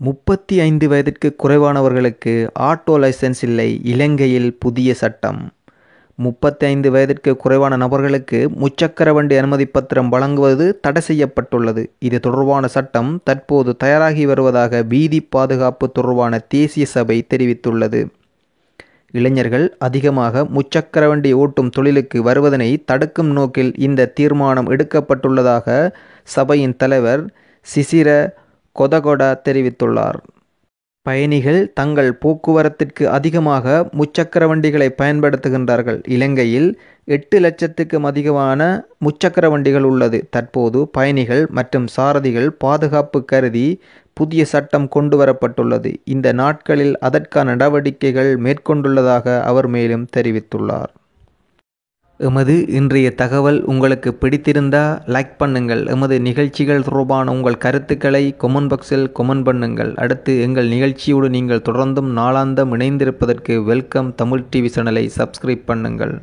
முப்பத்தி ஐந்து வயதிற்கு குறைவானவர்களுக்கு ஆட்டோ லைசன்ஸ் இல்லை இலங்கையில் புதிய சட்டம். முப்பத்தைந்து வயதிற்கு குறைவான நபர்களுக்கு முச்சக்கர வண்டி அனுமதி பத்திரம் வழங்குவது தடை செய்யப்பட்டுள்ளது. இது தொடர்பான சட்டம் தற்போது தயாராகி வருவதாக வீதி பாதுகாப்பு தொடர்பான தேசிய சபை தெரிவித்துள்ளது. இளைஞர்கள் அதிகமாக முச்சக்கர வண்டி ஓட்டும் தொழிலுக்கு வருவதனை தடுக்கும் நோக்கில் இந்த தீர்மானம் எடுக்கப்பட்டுள்ளதாக சபையின் தலைவர் சிசிர கொதகொட தெரிவித்துள்ளார். பயணிகள் தங்கள் போக்குவரத்திற்கு அதிகமாக முச்சக்கர வண்டிகளை பயன்படுத்துகின்றார்கள். இலங்கையில் எட்டு லட்சத்துக்கும் அதிகமான முச்சக்கர வண்டிகள் உள்ளது. தற்போது பயணிகள் மற்றும் சாரதிகள் பாதுகாப்பு கருதி புதிய சட்டம் கொண்டு வரப்பட்டுள்ளது இந்த நாட்களில் அதற்கான நடவடிக்கைகள் மேற்கொண்டுள்ளதாக அவர் மேலும் தெரிவித்துள்ளார். எமது இன்றைய தகவல் உங்களுக்கு பிடித்திருந்தா லைக் பண்ணுங்கள். எமது நிகழ்ச்சிகள் தொடர்பான உங்கள் கருத்துக்களை கொமெண்ட் பாக்ஸில் கொமெண்ட் பண்ணுங்கள். அடுத்து எங்கள் நிகழ்ச்சியோடு நீங்கள் தொடர்ந்தும் நாளாந்தம் இணைந்திருப்பதற்கு வெல்கம் தமிழ் டிவி சேனலை சப்ஸ்கிரைப் பண்ணுங்கள்.